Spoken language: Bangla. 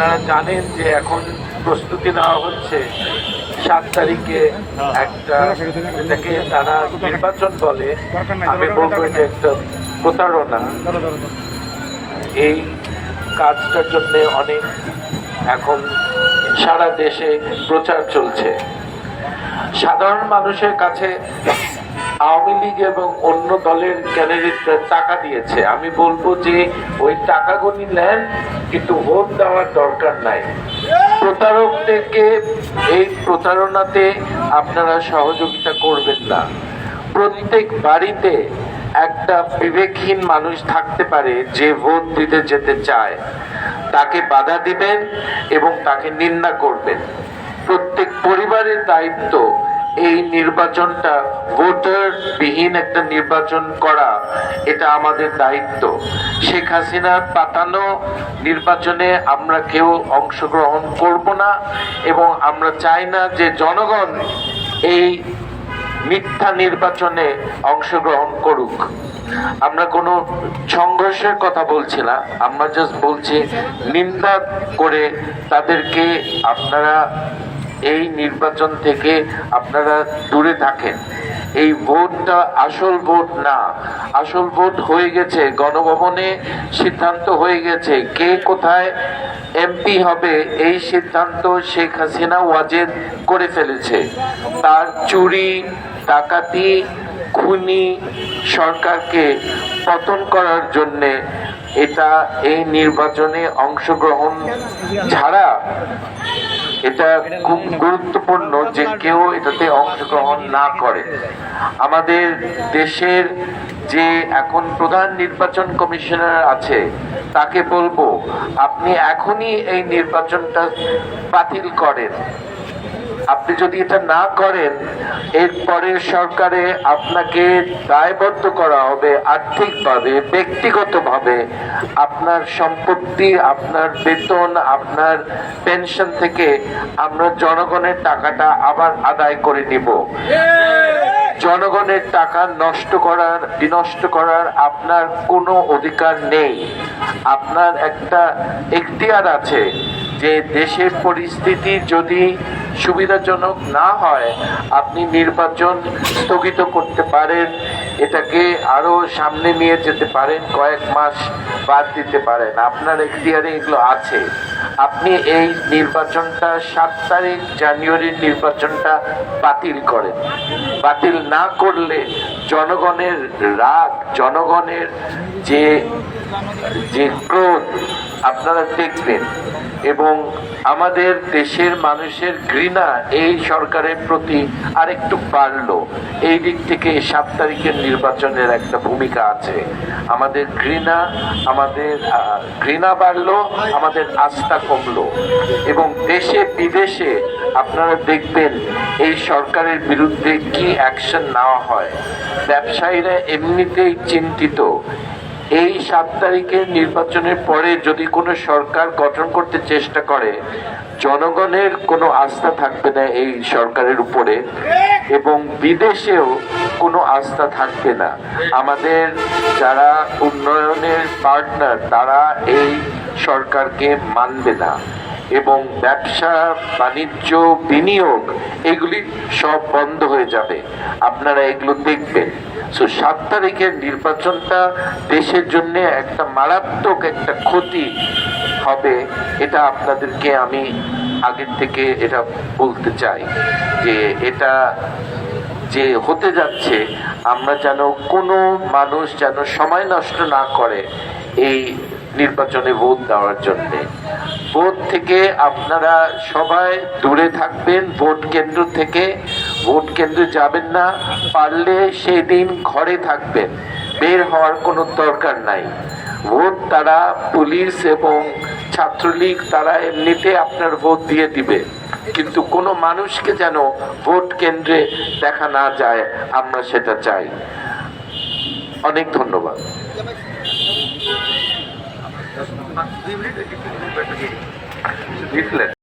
আপনারা জানেন যে এখন প্রস্তুতি নেওয়া হচ্ছে। সাত তারিখে একটা এটাকে তারা নির্বাচন বলে। আমি বলব এটা একটা প্রতারণা। এই কাজটার জন্য অনেক এখন সারা দেশে প্রচার চলছে। সাধারণ মানুষের কাছে আওয়ামী লীগ এবং অন্য দলের ক্যান্ডিডেটরা টাকা দিয়েছে। আমি বলব যে ওই টাকাগুলি নেন, কিন্তু ভোট দেওয়ার দরকার নাই। প্রতারকদেরকে এই প্রতারণাতে আপনারা সহযোগিতা করবেন না। প্রত্যেক বাড়িতে একটা বিবেকহীন মানুষ থাকতে পারে যে ভোট দিতে যেতে চায়। তাকে বাধা দিবেন এবং তাকে নিন্দা করবেন। প্রত্যেক পরিবারের দায়িত্ব এই নির্বাচনটা ভোটার বিহীন একটা নির্বাচন করা, এটা আমাদের দায়িত্ব। শেখ হাসিনার পাতানো নির্বাচনে আমরা কেউ অংশগ্রহণ করব না এবং আমরা চাই না যে জনগণ এই মিথ্যা নির্বাচনে অংশগ্রহণ করুক। আমরা কোনো সংঘর্ষের কথা বলছি না, আমরা জাস্ট বলছি নিন্দা করে তাদেরকে আপনারা এই নির্বাচন থেকে আপনারা দূরে থাকেন। এই ভোটটা আসল ভোট না। আসল ভোট হয়ে গেছে, গণভবনে সিদ্ধান্ত হয়ে গেছে। কে কোথায় এমপি হবে, এই সিদ্ধান্ত শেখ হাসিনা ওয়াজেদ করে ফেলেছে। তার চুরি, ডাকাতি, খুনি সরকারকে পতন করার জন্যে এটা এই নির্বাচনে অংশগ্রহণ ছাড়া এটা খুব গুরুত্বপূর্ণ যে কেউ এটাতে অংশগ্রহণ না করে। আমাদের দেশের যে এখন প্রধান নির্বাচন কমিশনার আছে, তাকে বলব, আপনি এখনই এই নির্বাচনটা বাতিল করেন। আপনি যদি এটা না করেন, এরপরে সরকারে আপনাকে দায়বদ্ধ করা হবে আর্থিকভাবে, ব্যক্তিগতভাবে। আপনার সম্পত্তি, আপনার বেতন, আপনার পেনশন থেকে আমরা জনগণের টাকাটা আবার আদায় করে নিব। জনগণের টাকা নষ্ট করার, বিনষ্ট করার আপনার কোনো অধিকার নেই। আপনার একটা এখতিয়ার আছে যে দেশের পরিস্থিতি যদি সুবিধাজনক না হয়, আপনি নির্বাচন স্থগিত করতে পারেন, এটাকে আরও সামনে নিয়ে যেতে পারেন, কয়েক মাস বাদ দিতে পারেন। আপনার এখতিয়ারে এগুলো আছে। আপনি এই নির্বাচনটা সাত তারিখ জানুয়ারির নির্বাচনটা বাতিল করেন। বাতিল না করলে জনগণের রাগ, জনগণের যে যে ক্রোধ আপনারা দেখবেন। এবং আমাদের দেশের মানুষের ঘৃণা এই সরকারের প্রতি আরেকটু বাড়লো। এই দিক থেকে সাত তারিখের নির্বাচনের একটা ভূমিকা আছে। আমাদের ঘৃণা আমাদের ঘৃণা বাড়লো, আমাদের আস্থা কমলো। এবং দেশে বিদেশে আপনারা দেখবেন এই সরকারের বিরুদ্ধে কি অ্যাকশন নেওয়া হয়। ব্যবসায়ীরা এমনিতেই চিন্তিত। এই সাত তারিখের নির্বাচনের পরে যদি কোনো সরকার গঠন করতে চেষ্টা করে জনগণের কোনো আস্থা থাকবে না এই সরকারের উপরে এবং বিদেশেও কোনো আস্থা থাকবে না। আমাদের যারা উন্নয়নের পার্টনার তারা এই সরকারকে মানবে না এবং ব্যবসা, বাণিজ্য, বিনিয়োগ, এগুলি সব বন্ধ হয়ে যাবে। আপনারা এগুলো দেখবেন। সো সাত তারিখের নির্বাচনটা দেশের জন্য একটা মারাত্মক একটা ক্ষতি হবে, এটা আপনাদেরকে আমি আগের থেকে এটা বলতে চাই যে এটা যে হতে যাচ্ছে, আমরা যেন কোনো মানুষ যেন সময় নষ্ট না করে এই নির্বাচনে ভোট দেওয়ার জন্য। ভোট থেকে আপনারা সবাই দূরে থাকবেন, ভোট কেন্দ্র থেকে। ভোট কেন্দ্রে যাবেন না, পারলে সেই দিন ঘরে থাকবেন। বের হওয়ার কোনো দরকার নাই। ভোট তারা পুলিশ এবং ছাত্রলীগ তারা এমনিতে আপনার ভোট দিয়ে দিবে। কিন্তু কোনো মানুষকে যেন ভোট কেন্দ্রে দেখা না যায়, আমরা সেটা চাই। অনেক ধন্যবাদ।